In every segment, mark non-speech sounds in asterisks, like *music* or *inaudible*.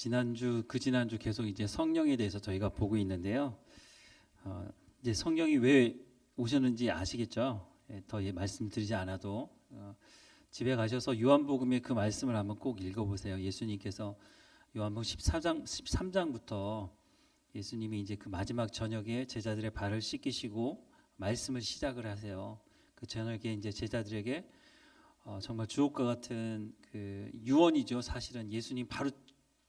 지난주 그 지난주 계속 이제 성령에 대해서 저희가 보고 있는데요. 어, 이제 성령이 왜 오셨는지 아시겠죠? 예, 더 예, 말씀드리지 않아도 어, 집에 가셔서 요한복음의 그 말씀을 한번 꼭 읽어보세요. 예수님께서 요한복음 14장 13장부터 예수님이 이제 그 마지막 저녁에 제자들의 발을 씻기시고 말씀을 시작을 하세요. 그 저녁에 이제 제자들에게 어, 정말 주옥과 같은 그 유언이죠. 사실은 예수님 바로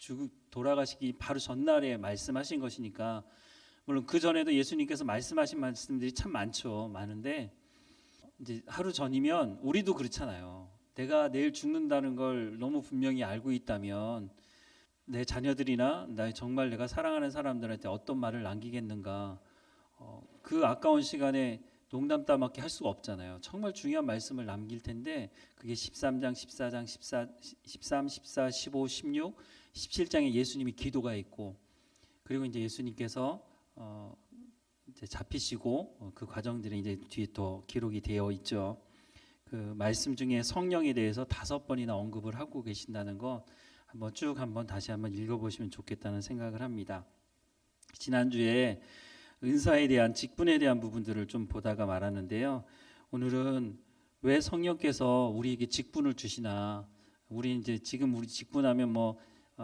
죽 돌아가시기 바로 전날에 말씀하신 것이니까 물론 그 전에도 예수님께서 말씀하신 말씀들이 참 많죠. 많은데 이제 하루 전이면 우리도 그렇잖아요. 내가 내일 죽는다는 걸 너무 분명히 알고 있다면 내 자녀들이나 나 정말 내가 사랑하는 사람들한테 어떤 말을 남기겠는가? 어, 그 아까운 시간에 농담 따먹기 할 수가 없잖아요. 정말 중요한 말씀을 남길 텐데 그게 13장, 14장, 14, 13, 14, 15, 16, 17장에 예수님이 기도가 있고 그리고 이제 예수님께서 어, 이제 잡히시고 어, 그 과정들이 이제 뒤에 또 기록이 되어 있죠. 그 말씀 중에 성령에 대해서 다섯 번이나 언급을 하고 계신다는 거 한번 쭉 한번 다시 한번 읽어보시면 좋겠다는 생각을 합니다. 지난주에 은사에 대한 직분에 대한 부분들을 좀 보다가 말았는데요. 오늘은 왜 성령께서 우리에게 직분을 주시나? 우리 이제 지금 우리 직분하면 뭐 어,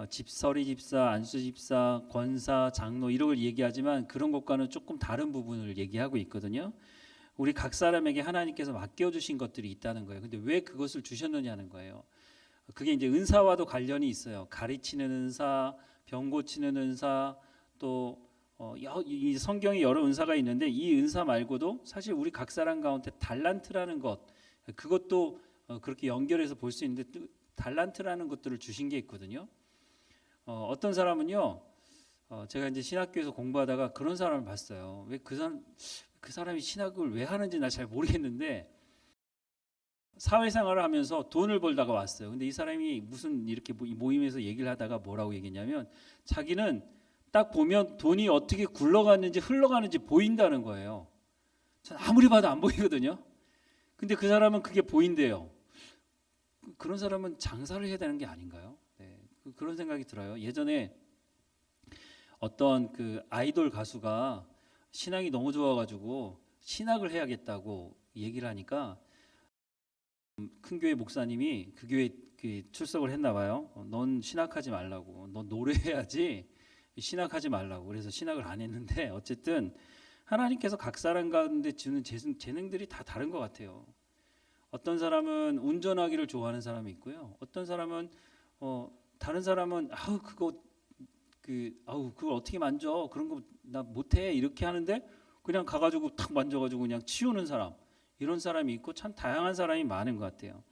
집서리 집사, 안수 집사, 권사, 장로 이런 걸 얘기하지만 그런 것과는 조금 다른 부분을 얘기하고 있거든요. 우리 각 사람에게 하나님께서 맡겨 주신 것들이 있다는 거예요. 근데 왜 그것을 주셨느냐는 거예요. 그게 이제 은사와도 관련이 있어요. 가르치는 은사, 병 고치는 은사, 또 어, 성경에 여러 은사가 있는데 이 은사 말고도 사실 우리 각 사람 가운데 달란트라는 것 그것도 어, 그렇게 연결해서 볼 수 있는데 또 달란트라는 것들을 주신 게 있거든요. 어, 어떤 사람은요, 어, 제가 이제 신학교에서 공부하다가 그런 사람을 봤어요. 왜 그 사람 그 사람이 신학을 왜 하는지 나 잘 모르겠는데 사회생활을 하면서 돈을 벌다가 왔어요. 근데 이 사람이 무슨 이렇게 모- 모임에서 얘기를 하다가 뭐라고 얘기했냐면 자기는 딱 보면 돈이 어떻게 굴러가는지 흘러가는지 보인다는 거예요. 전 아무리 봐도 안 보이거든요. 근데 그 사람은 그게 보인대요. 그- 그런 사람은 장사를 해야 되는 게 아닌가요? 네, 그- 그런 생각이 들어요. 예전에 어떤 그 아이돌 가수가 신앙이 너무 좋아가지고 신학을 해야겠다고 얘기를 하니까 음, 큰 교회 목사님이 그 교회 그 출석을 했나 봐요. 어, 넌 신학하지 말라고. 넌 노래해야지 신학하지 말라고. 그래서 신학을 안 했는데 어쨌든 하나님께서 각 사람 가운데 주는 재능, 재능들이 다 다른 것 같아요. 어떤 사람은 운전하기를 좋아하는 사람이 있고요. 어떤 사람은 어 다른 사람은 아우 그거 그 아우 그걸 어떻게 만져 그런 거 나 못해 이렇게 하는데 그냥 가가지고 탁 만져가지고 그냥 치우는 사람 이런 사람이 있고 참 다양한 사람이 많은 것 같아요.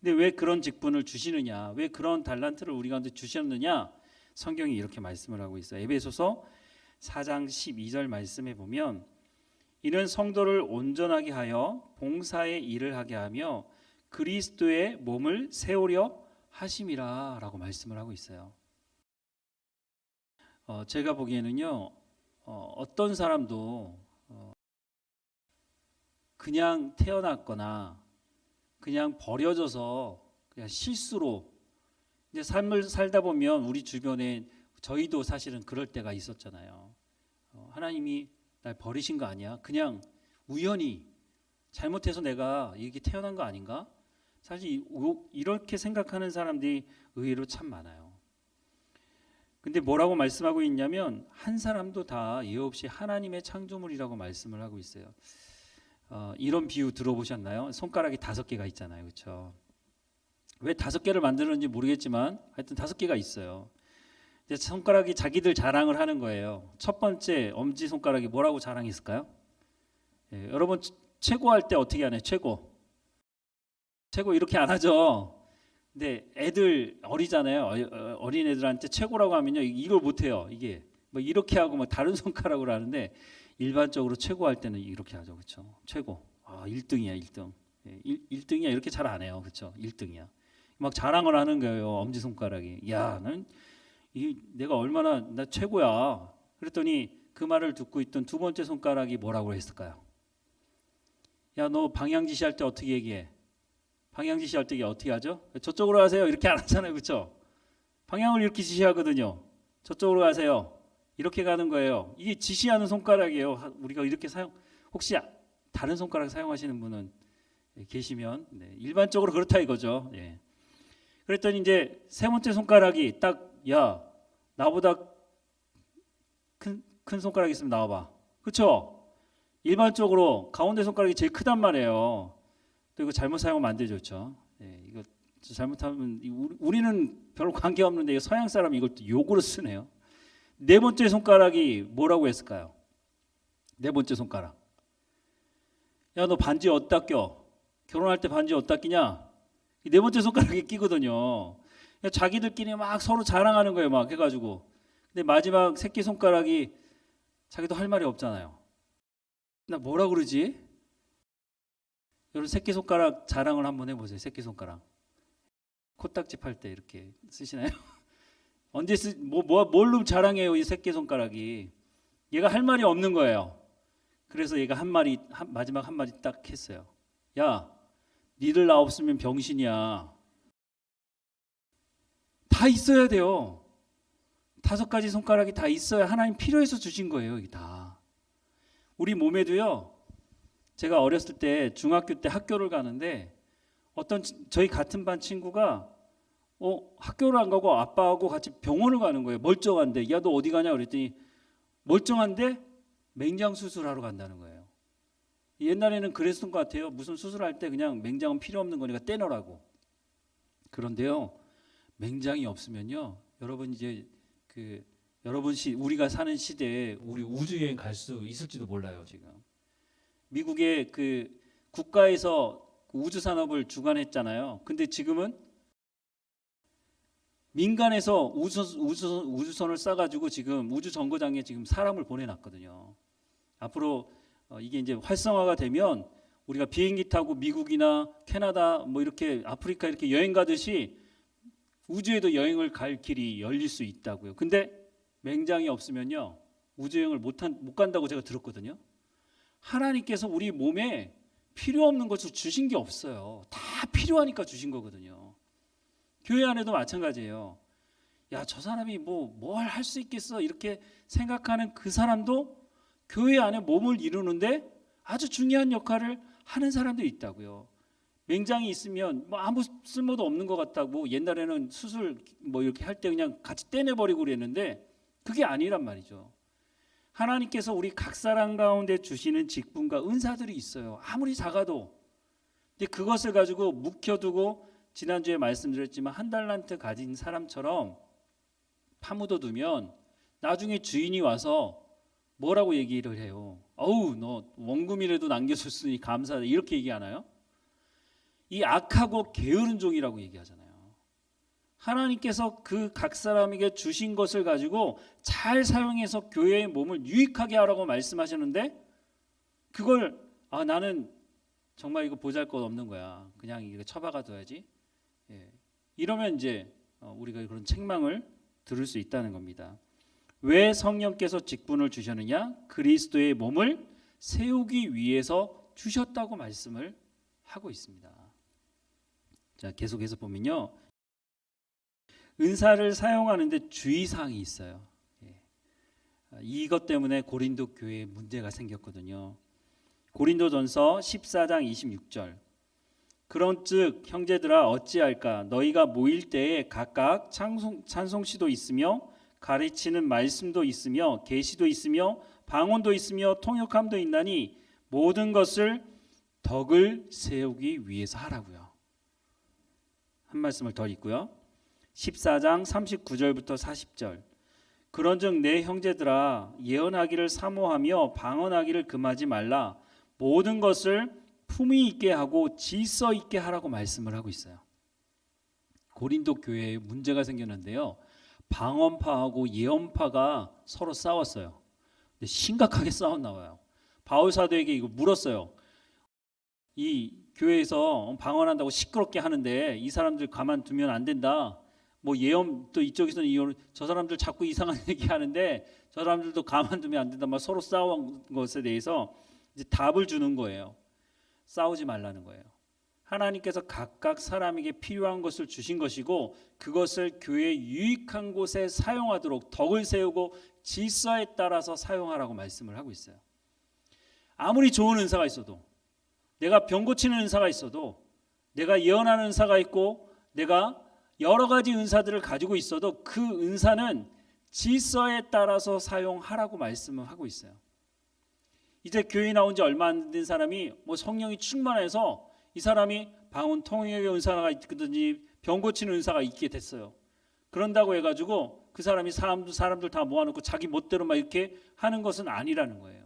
근데 왜 그런 직분을 주시느냐? 왜 그런 달란트를 우리 가운데 주셨느냐? 성경이 이렇게 말씀을 하고 있어요. 에베소서 4장 12절 말씀에 보면 이는 성도를 온전하게 하여 봉사의 일을 하게 하며 그리스도의 몸을 세우려 하심이라 라고 말씀을 하고 있어요. 어, 제가 보기에는요 어, 어떤 사람도 어, 그냥 태어났거나 그냥 버려져서 그냥 실수로 이제 삶을 살다 보면 우리 주변에 저희도 사실은 그럴 때가 있었잖아요. 어, 하나님이 날 버리신 거 아니야? 그냥 우연히 잘못해서 내가 이렇게 태어난 거 아닌가? 사실 이렇게 생각하는 사람들이 의외로 참 많아요. 근데 뭐라고 말씀하고 있냐면 한 사람도 다 예외 없이 하나님의 창조물이라고 말씀을 하고 있어요. 어, 이런 비유 들어보셨나요? 손가락이 다섯 개가 있잖아요, 그렇죠? 왜 다섯 개를 만드는지 모르겠지만 하여튼 다섯 개가 있어요. 이제 손가락이 자기들 자랑을 하는 거예요. 첫 번째 엄지 손가락이 뭐라고 자랑했을까요? 예, 여러분 최- 최고 할 때 어떻게 하나요? 최고. 최고 이렇게 안 하죠. 근데 애들 어리잖아요. 어, 린 애들한테 최고라고 하면요 이걸 못 해요. 이게 뭐 이렇게 하고 뭐 다른 손가락으로 하는데 일반적으로 최고 할 때는 이렇게 하죠. 그렇죠? 최고. 아, 1등이야, 1등. 예, 1, 등이야 이렇게 잘 안 해요. 그렇죠? 1등이야. 막 자랑을 하는 거예요. 엄지 손가락이. 야, 난 이 내가 얼마나 나 최고야. 그랬더니 그 말을 듣고 있던 두 번째 손가락이 뭐라고 했을까요? 야, 너 방향 지시할 때 어떻게 얘기해? 방향 지 시할 때 어떻게 하죠? 저쪽으로 하세요. 이렇게 안 하잖아요. 그렇죠? 방향을 이렇게 지시하거든요. 저쪽으로 가세요. 이렇게 가는 거예요. 이게 지시하는 손가락이에요. 하- 우리가 이렇게 사용 혹시 다른 손가락 사용하시는 분은 예, 계시면 네, 일반적으로 그렇다 이거죠. 예. 그랬더니 이제 세 번째 손가락이 딱 야 나보다 큰, 큰 손가락 있으면 나와봐. 그렇죠? 일반적으로 가운데 손가락이 제일 크단 말이에요. 또 이거 잘못 사용하면 안 되죠, 그렇죠? 예, 이거 잘못하면 우리는 별로 관계 없는데 서양 사람이 이걸 또 욕으로 쓰네요. 네 번째 손가락이 뭐라고 했을까요? 네 번째 손가락. 야, 너 반지 어디다 껴? 결혼할 때 반지 어디다 끼냐? 이네 번째 손가락에 끼거든요. 자기들끼리 막 서로 자랑하는 거예요, 막 해가지고. 근데 마지막 새끼 손가락이 자기도 할 말이 없잖아요. 나 뭐라 그러지? 여러분 새끼 손가락 자랑을 한번 해보세요. 새끼 손가락. 코딱지 팔 때 이렇게 쓰시나요? *laughs* 언제 쓰, 뭐, 뭐, 뭘로 자랑해요, 이 새끼 손가락이. 얘가 할 말이 없는 거예요. 그래서 얘가 한 말이, 한, 마지막 한 마디 딱 했어요. 야, 니들 나 없으면 병신이야. 다 있어야 돼요. 다섯 가지 손가락이 다 있어야 하나님 필요해서 주신 거예요, 이게 다. 우리 몸에도요. 제가 어렸을 때 중학교 때 학교를 가는데 어떤 치- 저희 같은 반 친구가 어, 학교를 안 가고 아빠하고 같이 병원을 가는 거예요. 멀쩡한데 야 너 어디 가냐 그랬더니 멀쩡한데 맹장 수술하러 간다는 거예요. 옛날에는 그랬던 것 같아요. 무슨 수술할 때 그냥 맹장은 필요 없는 거니까 떼놓으라고. 그런데요. 맹장이 없으면요. 여러분 이제 그 여러분 시 우리가 사는 시대에 우리 우주 여행 갈 수 있을지도 몰라요, 지금. 미국의 그 국가에서 우주 산업을 주관했잖아요. 근데 지금은 민간에서 우주선, 우주선, 우주선을 쏴가지고 지금 우주 정거장에 지금 사람을 보내놨거든요. 앞으로 어, 이게 이제 활성화가 되면 우리가 비행기 타고 미국이나 캐나다 뭐 이렇게 아프리카 이렇게 여행 가듯이 우주에도 여행을 갈 길이 열릴 수 있다고요. 근데 맹장이 없으면요 우주 여행을 못, 한, 못 간다고 제가 들었거든요. 하나님께서 우리 몸에 필요 없는 것을 주신 게 없어요. 다 필요하니까 주신 거거든요. 교회 안에도 마찬가지예요. 야, 저 사람이 뭐 뭘 할 수 있겠어 이렇게 생각하는 그 사람도 교회 안에 몸을 이루는데 아주 중요한 역할을 하는 사람도 있다고요. 맹장이 있으면 뭐 아무 쓸모도 없는 것 같다고 옛날에는 수술 뭐 이렇게 할 때 그냥 같이 떼내버리고 그랬는데 그게 아니란 말이죠. 하나님께서 우리 각 사람 가운데 주시는 직분과 은사들이 있어요. 아무리 작아도. 근데 그것을 가지고 묵혀두고 지난주에 말씀드렸지만 한 달란트 가진 사람처럼 파묻어 두면 나중에 주인이 와서 뭐라고 얘기를 해요. 어우, 너 원금이라도 남겨줬으니 감사하다. 이렇게 얘기하나요? 이 악하고 게으른 종이라고 얘기하잖아요. 하나님께서 그 각 사람에게 주신 것을 가지고 잘 사용해서 교회의 몸을 유익하게 하라고 말씀하시는데 그걸 아 나는 정말 이거 보잘것 없는 거야. 그냥 이거 처박아 둬야지. 예. 이러면 이제 어, 우리가 그런 책망을 들을 수 있다는 겁니다. 왜 성령께서 직분을 주셨느냐? 그리스도의 몸을 세우기 위해서 주셨다고 말씀을 하고 있습니다. 자, 계속해서 보면요. 은사를 사용하는데 주의사항이 있어요. 예. 아, 이것 때문에 고린도 교회에 문제가 생겼거든요. 고린도전서 14장 26절. 그런즉 형제들아 어찌할까 너희가 모일 때에 각각 찬송, 찬송시도 있으며 가르치는 말씀도 있으며 계시도 있으며 방언도 있으며 통역함도 있나니 모든 것을 덕을 세우기 위해서 하라고요. 한 말씀을 더 읽고요. 14장 39절부터 40절. 그런즉 내 형제들아 예언하기를 사모하며 방언하기를 금하지 말라. 모든 것을 품위 있게 하고 질서 있게 하라고 말씀을 하고 있어요. 고린도 교회에 문제가 생겼는데요. 방언파하고 예언파가 서로 싸웠어요. 근데 심각하게 싸웠나 봐요. 바울 사도에게 이거 물었어요. 이 교회에서 방언한다고 시끄럽게 하는데 이 사람들 가만두면 안 된다. 뭐 예언 또 이쪽에서는 이혼 저 사람들 자꾸 이상한 *laughs* 얘기 하는데 저 사람들도 가만두면 안 된다. 막 서로 싸운 것에 대해서 이제 답을 주는 거예요. 싸우지 말라는 거예요. 하나님께서 각각 사람에게 필요한 것을 주신 것이고 그것을 교회 유익한 곳에 사용하도록 덕을 세우고 질서에 따라서 사용하라고 말씀을 하고 있어요. 아무리 좋은 은사가 있어도 내가 병 고치는 은사가 있어도 내가 예언하는 은사가 있고 내가 여러 가지 은사들을 가지고 있어도 그 은사는 질서에 따라서 사용하라고 말씀을 하고 있어요. 이제 교회 나온 지 얼마 안 된 사람이 뭐 성령이 충만해서 이 사람이 방언 통역의 은사가 있든지 병 고치는 은사가 있게 됐어요. 그런다고 해가지고 그 사람이 사람들 사람들 다 모아놓고 자기 멋대로 막 이렇게 하는 것은 아니라는 거예요.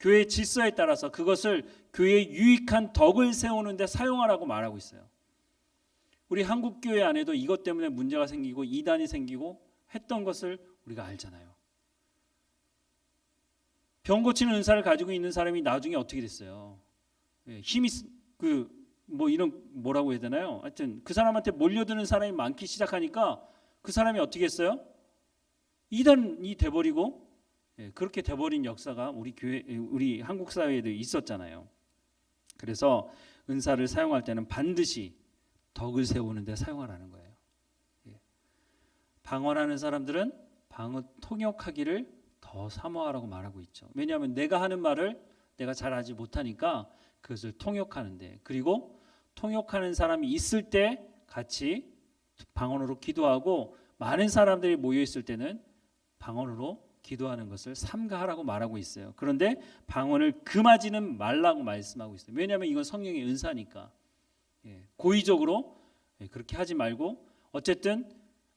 교회 질서에 따라서 그것을 교회 유익한 덕을 세우는데 사용하라고 말하고 있어요. 우리 한국 교회 안에도 이것 때문에 문제가 생기고 이단이 생기고 했던 것을 우리가 알잖아요. 병 고치는 은사를 가지고 있는 사람이 나중에 어떻게 됐어요? 예, 힘이 그 뭐 이런 뭐라고 해야 되나요? 하여튼 그 사람한테 몰려드는 사람이 많기 시작하니까 그 사람이 어떻게 했어요? 이단이 돼버리고 예, 그렇게 돼버린 역사가 우리 교회 우리 한국 사회에도 있었잖아요. 그래서 은사를 사용할 때는 반드시 덕을 세우는데 사용하라는 거예요. 예. 방언하는 사람들은 방언 통역하기를 더 사모하라고 말하고 있죠. 왜냐하면 내가 하는 말을 내가 잘 하지 못하니까 그것을 통역하는데 그리고 통역하는 사람이 있을 때 같이 방언으로 기도하고 많은 사람들이 모여 있을 때는 방언으로 기도하는 것을 삼가하라고 말하고 있어요. 그런데 방언을 금하지는 말라고 말씀하고 있어요. 왜냐하면 이건 성령의 은사니까 예, 고의적으로 예, 그렇게 하지 말고 어쨌든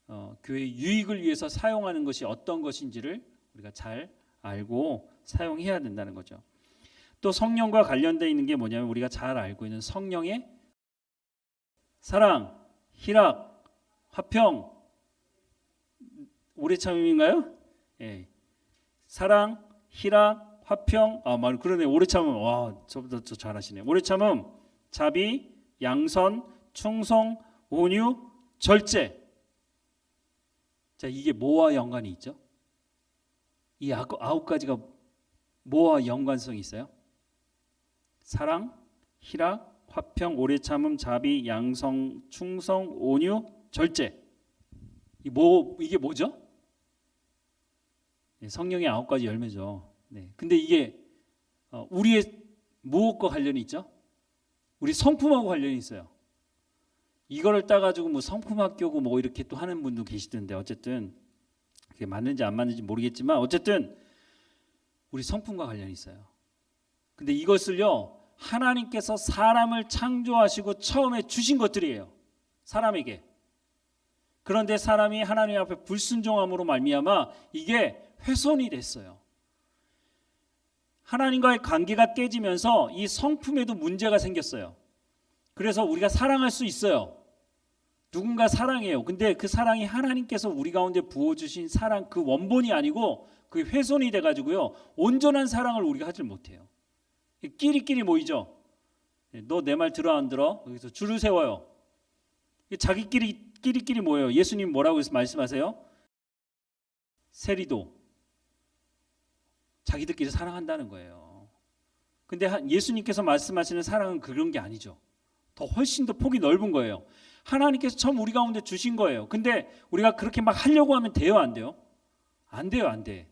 어, 교회 유익을 위해서 사용하는 것이 어떤 것인지를 우리가 잘 알고 사용해야 된다는 거죠. 또 성령과 관련되어 있는 게 뭐냐면 우리가 잘 알고 있는 성령의 사랑, 희락, 화평, 오래 참음인가요? 예. 사랑, 희락, 화평, 아, 말 그러네. 오래 참음. 와, 저보다 더 잘하시네. 오래 참음, 자비, 양선, 충성, 온유, 절제. 자, 이게 뭐와 연관이 있죠? 이 아홉 가지가 뭐와 연관성이 있어요? 사랑, 희락, 화평, 오래 참음, 자비, 양성, 충성, 온유, 절제. 이 뭐 이게 뭐죠? 네, 성령의 아홉 가지 열매죠. 네. 근데 이게 어, 우리의 무엇과 관련이 있죠? 우리 성품하고 관련이 있어요. 이거를 따가지고 뭐 성품학교고 뭐 이렇게 또 하는 분도 계시던데 어쨌든 그게 맞는지 안 맞는지 모르겠지만 어쨌든 우리 성품과 관련이 있어요. 근데 이것을요 하나님께서 사람을 창조하시고 처음에 주신 것들이에요. 사람에게. 그런데 사람이 하나님 앞에 불순종함으로 말미암아 이게 훼손이 됐어요. 하나님과의 관계가 깨지면서 이 성품에도 문제가 생겼어요. 그래서 우리가 사랑할 수 있어요. 누군가 사랑해요. 근데 그 사랑이 하나님께서 우리 가운데 부어주신 사랑 그 원본이 아니고 그 훼손이 돼가지고요. 온전한 사랑을 우리가 하질 못해요. 끼리끼리 모이죠. 너 내 말 들어 안 들어? 여기서 줄을 세워요. 자기끼리 끼리끼리 모여요. 예수님 뭐라고 말씀하세요? 세리도 자기들끼리 사랑한다는 거예요. 근데 예수님께서 말씀하시는 사랑은 그런 게 아니죠. 더 훨씬 더 폭이 넓은 거예요. 하나님께서 처음 우리 가운데 주신 거예요. 근데 우리가 그렇게 막 하려고 하면 돼요, 안 돼요? 안 돼요, 안 돼.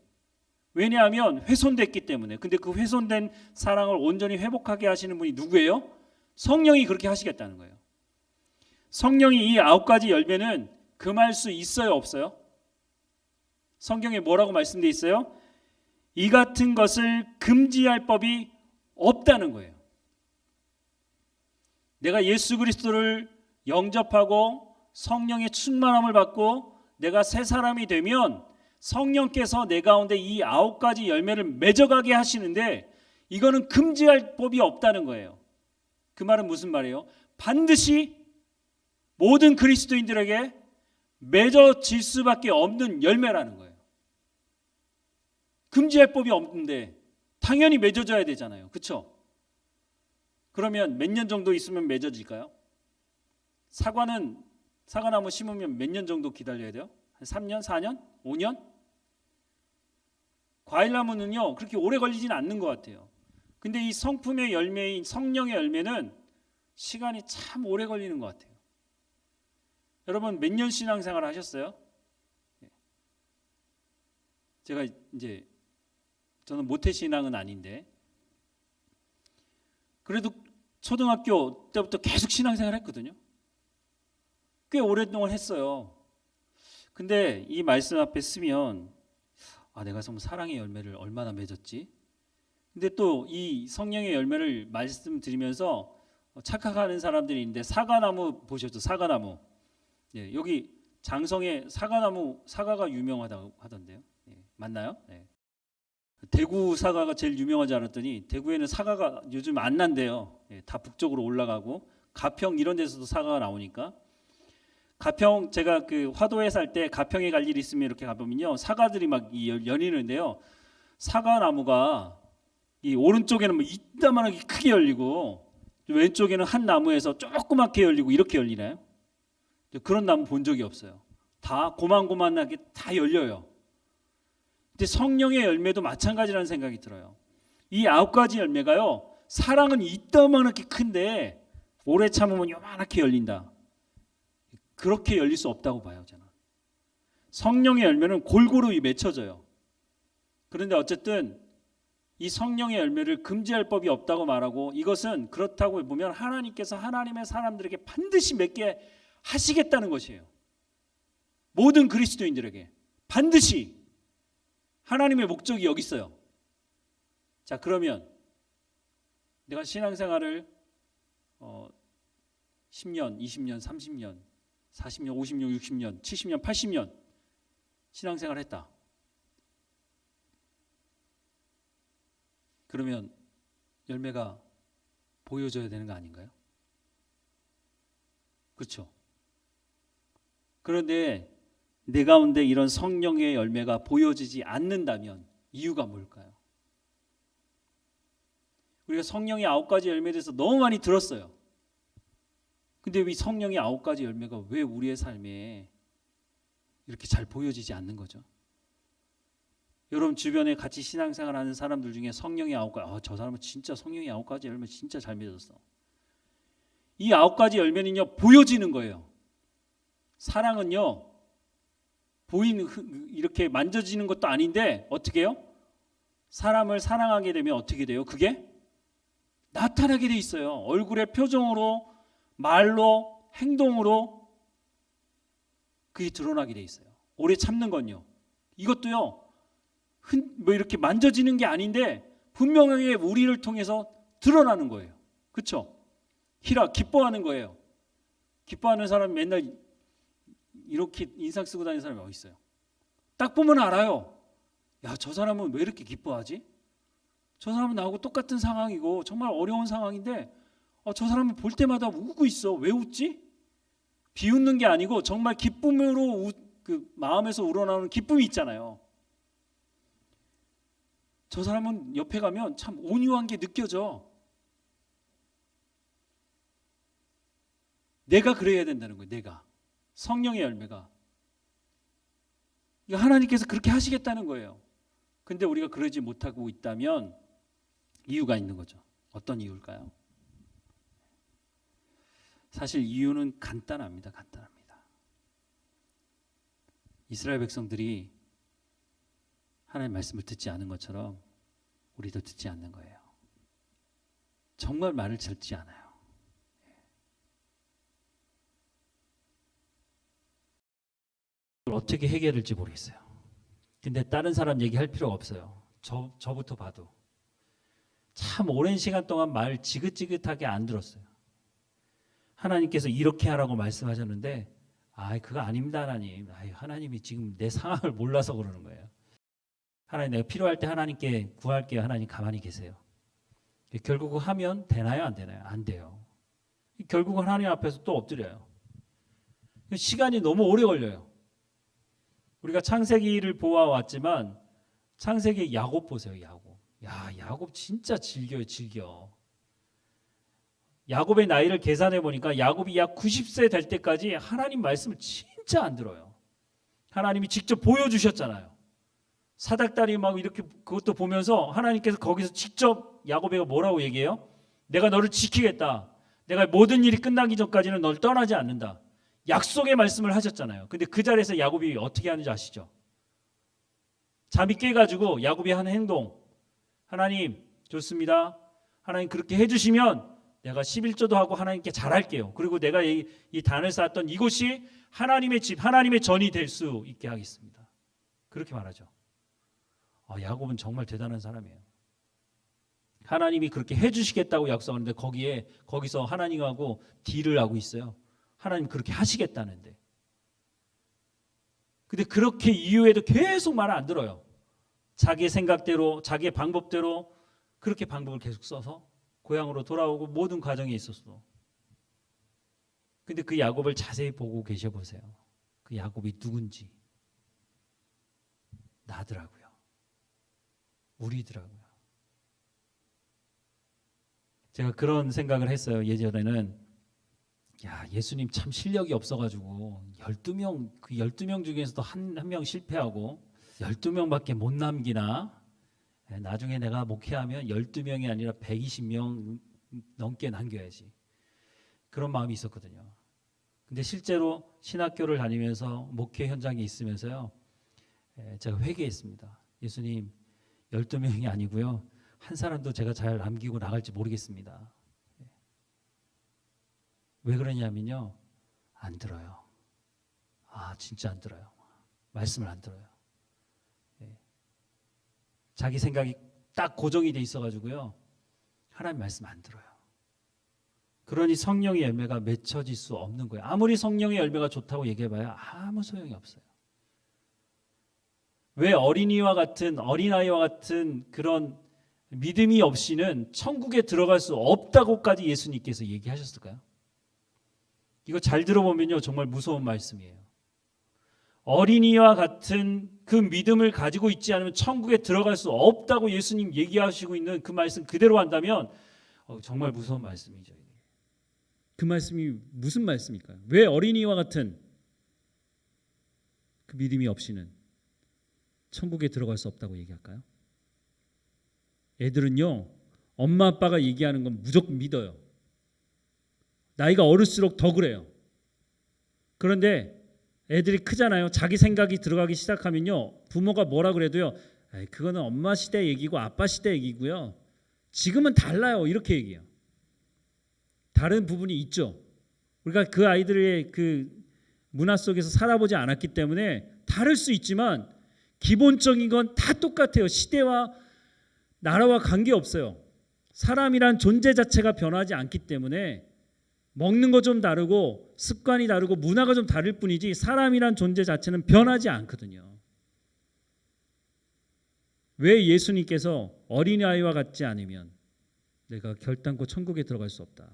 왜냐하면 훼손됐기 때문에. 근데 그 훼손된 사랑을 온전히 회복하게 하시는 분이 누구예요? 성령이 그렇게 하시겠다는 거예요. 성령이 이 아홉 가지 열매는 금할 수 있어요, 없어요? 성경에 뭐라고 말씀돼 있어요? 이 같은 것을 금지할 법이 없다는 거예요. 내가 예수 그리스도를 영접하고 성령의 충만함을 받고 내가 새 사람이 되면 성령께서 내 가운데 이 아홉 가지 열매를 맺어가게 하시는데 이거는 금지할 법이 없다는 거예요. 그 말은 무슨 말이에요? 반드시 모든 그리스도인들에게 맺어질 수밖에 없는 열매라는 거예요. 금지할 법이 없는데 당연히 맺어져야 되잖아요. 그렇죠? 그러면 몇 년 정도 있으면 맺어질까요? 사과는 사과나무 심으면 몇 년 정도 기다려야 돼요? 한 3년, 4년, 5년? 과일나무는요 그렇게 오래 걸리지는 않는 것 같아요. 근데 이 성품의 열매인 성령의 열매는 시간이 참 오래 걸리는 것 같아요. 여러분 몇 년 신앙생활 하셨어요? 예. 제가 이제 저는 모태 신앙은 아닌데 그래도 초등학교 때부터 계속 신앙생활 했거든요. 꽤 오랫동안 했어요. 근데 이 말씀 앞에 쓰면 아 내가 정말 사랑의 열매를 얼마나 맺었지? 근데 또 이 성령의 열매를 말씀드리면서 착각하는 사람들이 있는데 사과나무 보셨죠? 사과나무. 예, 여기 장성에 사과나무 사과가 유명하다고 하던데요. 예, 맞나요? 예. 대구 사과가 제일 유명하지 않았더니 대구에는 사과가 요즘 안 난대요. 예, 다 북쪽으로 올라가고 가평 이런 데서도 사과가 나오니까 가평 제가 그 화도에 살 때 가평에 갈 일이 있으면 이렇게 가보면요 사과들이 막이 열리는데요 사과 나무가 이 오른쪽에는 뭐 이따만하게 크게 열리고 왼쪽에는 한 나무에서 조그맣게 열리고 이렇게 열리나요? 그런 나무 본 적이 없어요. 다 고만고만하게 다 열려요. 근데 성령의 열매도 마찬가지라는 생각이 들어요. 이 아홉 가지 열매가요 사랑은 이따만하게 큰데 오래 참으면 요만하게 열린다. 그렇게 열릴 수 없다고 봐요, 저는. 성령의 열매는 골고루 맺혀져요. 그런데 어쨌든 이 성령의 열매를 금지할 법이 없다고 말하고 이것은 그렇다고 보면 하나님께서 하나님의 사람들에게 반드시 맺게 하시겠다는 것이에요. 모든 그리스도인들에게 반드시 하나님의 목적이 여기 있어요. 자, 그러면 내가 신앙생활을 어 10년, 20년, 30년 40년, 50년, 60년, 70년, 80년 신앙생활 했다. 그러면 열매가 보여져야 되는 거 아닌가요? 그렇죠. 그런데 내 가운데 이런 성령의 열매가 보여지지 않는다면 이유가 뭘까요? 우리가 성령의 아홉 가지 열매에 대해서 너무 많이 들었어요. 근데 이 성령의 아홉 가지 열매가 왜 우리의 삶에 이렇게 잘 보여지지 않는 거죠? 여러분 주변에 같이 신앙생활 하는 사람들 중에 성령의 아홉 가지, 아, 저 사람은 진짜 성령의 아홉 가지 열매 진짜 잘 맺었어. 이 아홉 가지 열매는요 보여지는 거예요. 사랑은요 보이는 이렇게 만져지는 것도 아닌데 어떻게 해요? 사람을 사랑하게 되면 어떻게 돼요? 그게 나타나게 돼 있어요. 얼굴의 표정으로 말로 행동으로 그게 드러나게 돼 있어요. 오래 참는 건요. 이것도요. 흔, 뭐 이렇게 만져지는 게 아닌데 분명하게 우리를 통해서 드러나는 거예요. 그렇죠? 히라 기뻐하는 거예요. 기뻐하는 사람 맨날 이렇게 인상 쓰고 다니는 사람이 어디 있어요? 딱 보면 알아요. 야, 저 사람은 왜 이렇게 기뻐하지? 저 사람은 나하고 똑같은 상황이고 정말 어려운 상황인데 어, 저 사람은 볼 때마다 웃고 있어. 왜 웃지? 비웃는 게 아니고 정말 기쁨으로 우, 그 마음에서 우러나오는 기쁨이 있잖아요. 저 사람은 옆에 가면 참 온유한 게 느껴져. 내가 그래야 된다는 거예요. 내가 성령의 열매가 이거 하나님께서 그렇게 하시겠다는 거예요. 근데 우리가 그러지 못하고 있다면 이유가 있는 거죠. 어떤 이유일까요? 사실 이유는 간단합니다. 간단합니다. 이스라엘 백성들이 하나님 말씀을 듣지 않은 것처럼 우리도 듣지 않는 거예요. 정말 말을 듣지 않아요. 어떻게 해결할지 모르겠어요. 근데 다른 사람 얘기할 필요가 없어요. 저 저부터 봐도 참 오랜 시간 동안 말 지긋지긋하게 안 들었어요. 하나님께서 이렇게 하라고 말씀하셨는데 아, 그거 아닙니다, 하나님. 아, 하나님이 지금 내 상황을 몰라서 그러는 거예요. 하나님 내가 필요할 때 하나님께 구할게요. 하나님 가만히 계세요. 결국 하면 되나요, 안 되나요? 안 돼요. 결국은 하나님 앞에서 또 엎드려요. 시간이 너무 오래 걸려요. 우리가 창세기를 보아왔지만 창세기 야곱 보세요, 야곱. 야, 야곱 진짜 즐겨요, 즐겨. 야곱의 나이를 계산해 보니까 야곱이 약 90세 될 때까지 하나님 말씀을 진짜 안 들어요. 하나님이 직접 보여주셨잖아요. 사닥다리 막 이렇게 그것도 보면서 하나님께서 거기서 직접 야곱에게 뭐라고 얘기해요? 내가 너를 지키겠다. 내가 모든 일이 끝나기 전까지는 널 떠나지 않는다. 약속의 말씀을 하셨잖아요. 근데 그 자리에서 야곱이 어떻게 하는지 아시죠? 잠이 깨가지고 야곱이 하는 행동. 하나님 좋습니다. 하나님 그렇게 해주시면 내가 11조도 하고 하나님께 잘할게요. 그리고 내가 이, 이 단을 쌓았던 이곳이 하나님의 집, 하나님의 전이 될 수 있게 하겠습니다. 그렇게 말하죠. 아, 야곱은 정말 대단한 사람이에요. 하나님이 그렇게 해주시겠다고 약속하는데 거기에 거기서 하나님하고 딜을 하고 있어요. 하나님 그렇게 하시겠다는데. 근데 그렇게 이후에도 계속 말안 들어요. 자기 생각대로, 자기의 방법대로 그렇게 방법을 계속 써서 고향으로 돌아오고 모든 과정에 있었어. 근데 그 야곱을 자세히 보고 계셔 보세요. 그 야곱이 누군지 나더라고요. 우리더라고요. 제가 그런 생각을 했어요. 예전에는 야, 예수님 참 실력이 없어 가지고 12명 그 12명 중에서도 한 한 명 실패하고 12명밖에 못 남기나 예, 나중에 내가 목회하면 12명이 아니라 120명 넘게 남겨야지. 그런 마음이 있었거든요. 근데 실제로 신학교를 다니면서 목회 현장에 있으면서요. 예, 제가 회개했습니다. 예수님 12명이 아니고요. 한 사람도 제가 잘 남기고 나갈지 모르겠습니다. 예. 왜 그러냐면요. 안 들어요. 아, 진짜 안 들어요. 말씀을 안 들어요. 예. 자기 생각이 딱 고정이 돼 있어 가지고요. 하나님 말씀 안 들어요. 그러니 성령의 열매가 맺혀질 수 없는 거예요. 아무리 성령의 열매가 좋다고 얘기해봐야 아무 소용이 없어요. 왜 어린이와 같은 어린아이와 같은 그런 믿음이 없이는 천국에 들어갈 수 없다고까지 예수님께서 얘기하셨을까요? 이거 잘 들어보면요 정말 무서운 말씀이에요. 어린이와 같은 그 믿음을 가지고 있지 않으면 천국에 들어갈 수 없다고 예수님 얘기하시고 있는 그 말씀 그대로 한다면 어, 정말 무서운 말씀이죠. 그 말씀이 무슨 말씀일까요? 왜 어린이와 같은 그 믿음이 없이는 천국에 들어갈 수 없다고 얘기할까요? 애들은요, 엄마 아빠가 얘기하는 건 무조건 믿어요. 나이가 어릴수록 더 그래요. 그런데 애들이 크잖아요. 자기 생각이 들어가기 시작하면요, 부모가 뭐라 그래도요, 그거는 엄마 시대 얘기고 아빠 시대 얘기고요. 지금은 달라요. 이렇게 얘기해요. 다른 부분이 있죠. 우리가 그 아이들의 그 문화 속에서 살아보지 않았기 때문에 다를 수 있지만 기본적인 건 다 똑같아요. 시대와 나라와 관계 없어요. 사람이란 존재 자체가 변하지 않기 때문에 먹는 거 좀 다르고 습관이 다르고 문화가 좀 다를 뿐이지 사람이란 존재 자체는 변하지 않거든요. 왜 예수님께서 어린아이와 같지 않으면 내가 결단코 천국에 들어갈 수 없다.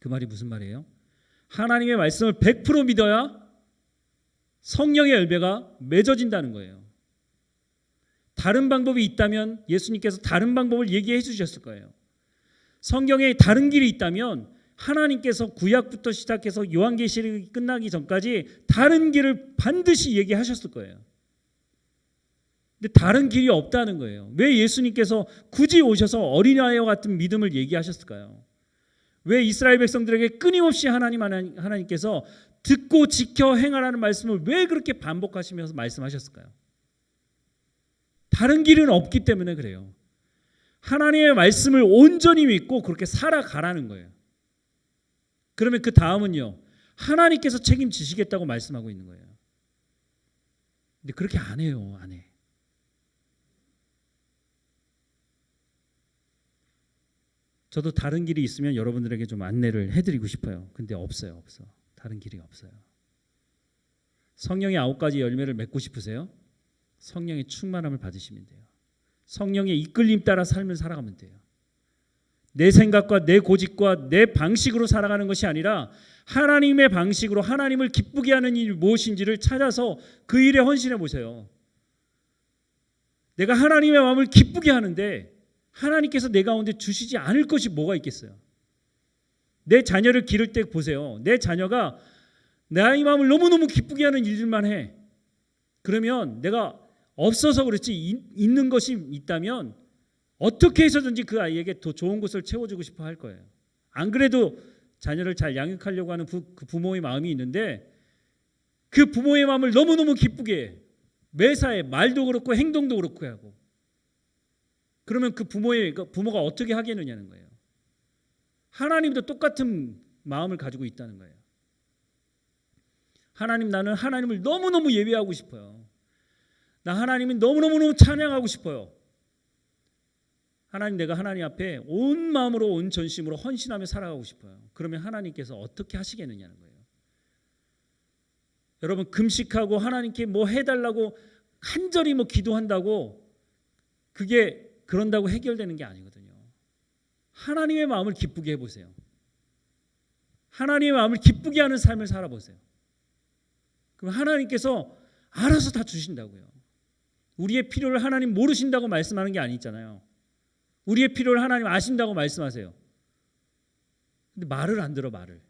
그 말이 무슨 말이에요? 하나님의 말씀을 100% 믿어야 성령의 열매가 맺어진다는 거예요. 다른 방법이 있다면 예수님께서 다른 방법을 얘기해 주셨을 거예요. 성경에 다른 길이 있다면 하나님께서 구약부터 시작해서 요한계시록이 끝나기 전까지 다른 길을 반드시 얘기하셨을 거예요. 근데 다른 길이 없다는 거예요. 왜 예수님께서 굳이 오셔서 어린아이와 같은 믿음을 얘기하셨을까요? 왜 이스라엘 백성들에게 끊임없이 하나님 하나님께서 듣고 지켜 행하라는 말씀을 왜 그렇게 반복하시면서 말씀하셨을까요? 다른 길은 없기 때문에 그래요. 하나님의 말씀을 온전히 믿고 그렇게 살아가라는 거예요. 그러면 그 다음은요. 하나님께서 책임지시겠다고 말씀하고 있는 거예요. 근데 그렇게 안 해요. 안 해. 저도 다른 길이 있으면 여러분들에게 좀 안내를 해드리고 싶어요. 근데 없어요, 없어. 다른 길이 없어요. 성령의 아홉 가지 열매를 맺고 싶으세요? 성령의 충만함을 받으시면 돼요. 성령의 이끌림 따라 삶을 살아가면 돼요. 내 생각과 내 고집과 내 방식으로 살아가는 것이 아니라 하나님의 방식으로 하나님을 기쁘게 하는 일이 무엇인지를 찾아서 그 일에 헌신해 보세요. 내가 하나님의 마음을 기쁘게 하는데 하나님께서 내 가운데 주시지 않을 것이 뭐가 있겠어요? 내 자녀를 기를 때 보세요. 내 자녀가 나의 마음을 너무너무 기쁘게 하는 일들만 해. 그러면 내가 없어서 그렇지 있는 것이 있다면 어떻게 해서든지 그 아이에게 더 좋은 것을 채워주고 싶어 할 거예요. 안 그래도 자녀를 잘 양육하려고 하는 부, 그 부모의 마음이 있는데 그 부모의 마음을 너무너무 기쁘게 해. 매사에 말도 그렇고 행동도 그렇고 하고 그러면 그 부모의 그 부모가 어떻게 하겠느냐는 거예요. 하나님도 똑같은 마음을 가지고 있다는 거예요. 하나님 나는 하나님을 너무너무 예배하고 싶어요. 나 하나님이 너무너무너무 찬양하고 싶어요. 하나님 내가 하나님 앞에 온 마음으로 온 전심으로 헌신하며 살아가고 싶어요. 그러면 하나님께서 어떻게 하시겠느냐는 거예요. 여러분 금식하고 하나님께 뭐 해달라고 간절히 뭐 기도한다고 그게 그런다고 해결되는 게 아니거든요. 하나님의 마음을 기쁘게 해보세요. 하나님의 마음을 기쁘게 하는 삶을 살아보세요. 그럼 하나님께서 알아서 다 주신다고요. 우리의 필요를 하나님 모르신다고 말씀하는 게 아니잖아요. 우리의 필요를 하나님 아신다고 말씀하세요. 근데 말을 안 들어 말을.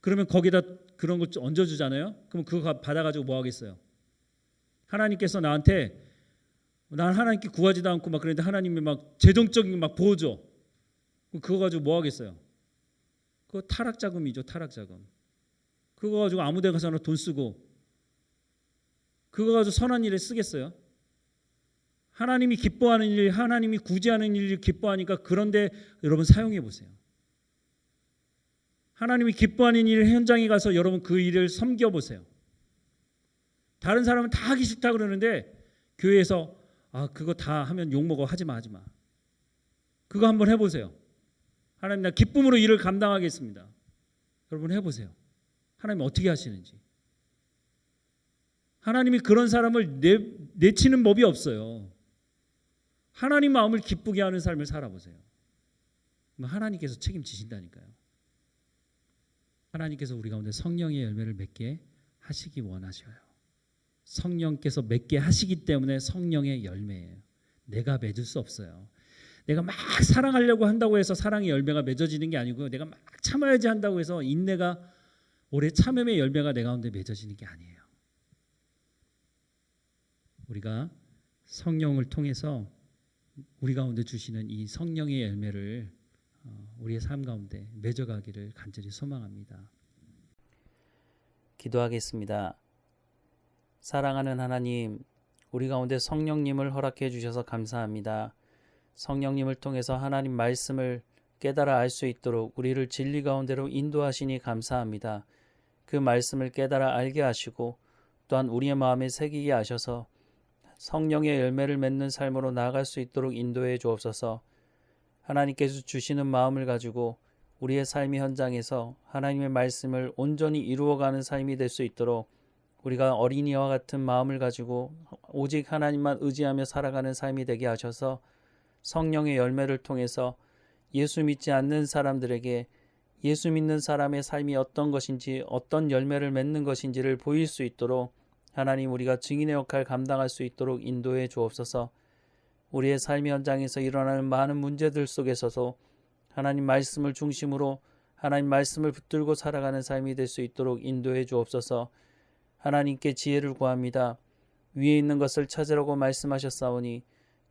그러면 거기다 그런 걸 얹어 주잖아요. 그럼 그거 받아 가지고 뭐 하겠어요? 하나님께서 나한테 난 하나님께 구하지도 않고 막 그랬는데 하나님이 막 재정적인 막 보호줘. 그거 가지고 뭐 하겠어요? 그거 타락 자금이죠, 타락 자금. 그거 가지고 아무 데 가서나 돈 쓰고 그거 가지고 선한 일에 쓰겠어요? 하나님이 기뻐하는 일, 하나님이 구제하는 일을 기뻐하니까 그런데 여러분 사용해 보세요. 하나님이 기뻐하는 일 현장에 가서 여러분 그 일을 섬겨 보세요. 다른 사람은 다 하기 싫다 그러는데 교회에서 아 그거 다 하면 욕 먹어 하지 마 하지 마. 그거 한번 해 보세요. 하나님 나 기쁨으로 일을 감당하겠습니다. 여러분 해 보세요. 하나님 어떻게 하시는지. 하나님이 그런 사람을 내, 내치는 법이 없어요. 하나님 마음을 기쁘게 하는 삶을 살아보세요. 하나님께서 책임지신다니까요. 하나님께서 우리 가운데 성령의 열매를 맺게 하시기 원하셔요. 성령께서 맺게 하시기 때문에 성령의 열매예요. 내가 맺을 수 없어요. 내가 막 사랑하려고 한다고 해서 사랑의 열매가 맺어지는 게 아니고요. 내가 막 참아야지 한다고 해서 인내가 오래 참음의 열매가 내 가운데 맺어지는 게 아니에요. 우리가 성령을 통해서 우리 가운데 주시는 이 성령의 열매를 어, 우리의 삶 가운데 맺어가기를 간절히 소망합니다. 기도하겠습니다. 사랑하는 하나님, 우리 가운데 성령님을 허락해 주셔서 감사합니다. 성령님을 통해서 하나님 말씀을 깨달아 알 수 있도록 우리를 진리 가운데로 인도하시니 감사합니다. 그 말씀을 깨달아 알게 하시고 또한 우리의 마음에 새기게 하셔서 성령의 열매를 맺는 삶으로 나아갈 수 있도록 인도해 주옵소서. 하나님께서 주시는 마음을 가지고 우리의 삶의 현장에서 하나님의 말씀을 온전히 이루어가는 삶이 될 수 있도록 우리가 어린이와 같은 마음을 가지고 오직 하나님만 의지하며 살아가는 삶이 되게 하셔서 성령의 열매를 통해서 예수 믿지 않는 사람들에게 예수 믿는 사람의 삶이 어떤 것인지 어떤 열매를 맺는 것인지를 보일 수 있도록 하나님 우리가 증인의 역할 감당할 수 있도록 인도해 주옵소서. 우리의 삶의 현장에서 일어나는 많은 문제들 속에서도 하나님 말씀을 중심으로 하나님 말씀을 붙들고 살아가는 삶이 될 수 있도록 인도해 주옵소서. 하나님께 지혜를 구합니다. 위에 있는 것을 찾으라고 말씀하셨사오니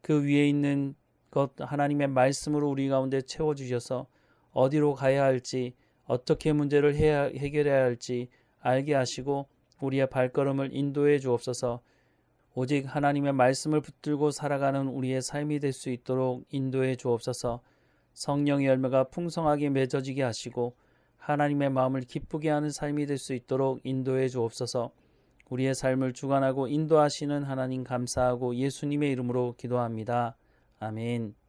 그 위에 있는 것 하나님의 말씀으로 우리 가운데 채워 주셔서 어디로 가야 할지 어떻게 문제를 해야, 해결해야 할지 알게 하시고 우리의 발걸음을 인도해 주옵소서. 오직 하나님의 말씀을 붙들고 살아가는 우리의 삶이 될 수 있도록 인도해 주옵소서. 성령의 열매가 풍성하게 맺어지게 하시고 하나님의 마음을 기쁘게 하는 삶이 될 수 있도록 인도해 주옵소서. 우리의 삶을 주관하고 인도하시는 하나님 감사하고 예수님의 이름으로 기도합니다. 아멘.